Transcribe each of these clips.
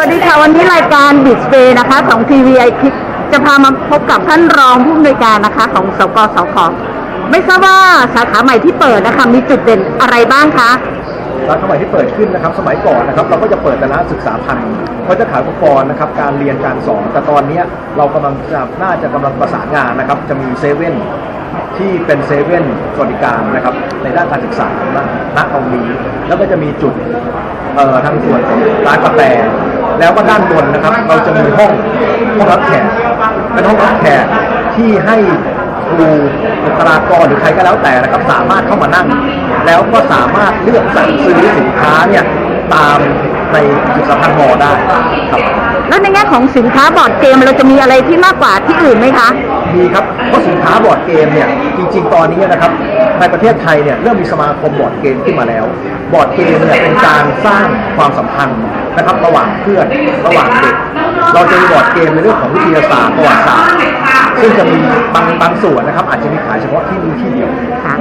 วัสดีค่ะ วันนี้รายการบิสเ a y นะคะ ของทีวีไอคิดจะพามาพบกับท่านรองผู้อำนวยการนะคะ ของสกสคไม่ทราบว่าสาขาใหม่ที่เปิดนะคะมีจุดเด่นอะไรบ้างคะ ร้านสมัยที่เปิดขึ้นนะครับสมัยก่อนนะครับเราก็จะเปิดแต่ร้านศึกษาพันธุ์เขาจะขายอุปกรณ์นะครับการเรียนการสอนแต่ตอนเนี้ยเรากำลังจะน่าจะกำลังประสานงานนะครับจะมีเซเว่นที่เป็นเซเว่นสวัสดิการนะครับในด้านการศึกษาณณตรงนี้แล้วก็จะมีจุดเอ่อทางส่วนของร้านกาแฟ แล้วก็ด้านบนนะครับ เราจะมีห้องห้องรับแขกเป็นห้องรับแขกที่ให้ครูบุคลากรหรือใครก็แล้วแต่นะครับสามารถเข้ามานั่ง แล้วก็สามารถเลือกสั่งซื้อสินค้าเนี่ยตาม ในจุดสำคัญมอได้ครับแล้วในแง่ของสินค้าบอร์ดเกมเราจะมีอะไรที่มากกว่าที่อื่นไหมคะ มีครับเพราะสินค้าบอร์ดเกมเนี่ยจริง ๆ ตอนนี้นะครับในประเทศไทยเนี่ยเริ่มมีสมาคมบอร์ดเกมขึ้นมาแล้ว บอร์ดเกมเนี่ยเป็นการสร้างความสัมพันธ์นะครับระหว่างเพื่อนระหว่างเด็ก เราจะมีบอร์ดเกมในเรื่องของวิทยาศาสตร์ประวัติศาสตร์ซึ่งจะมีบางบางส่วนนะครับอาจจะมีขายเฉพาะที่นี่ที่เดียวค่ะครับ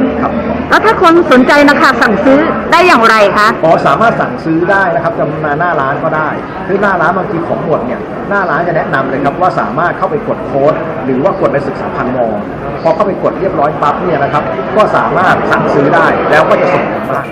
แล้วถ้าคนสนใจนะคะสั่งซื้อได้อย่างไรคะ อ๋อสามารถสั่งซื้อได้นะครับจะมาหน้าร้านก็ได้คือหน้าร้านบางทีของหมดเนี่ยหน้าร้านจะแนะนำเลยครับว่าสามารถเข้าไปกดโค้ดหรือว่ากดในศึกษาพันมอพอเข้าไปกดเรียบร้อยปั๊บเนี่ยนะครับ ก็สามารถสั่งซื้อได้แล้วก็จะส่งถึงบ้าน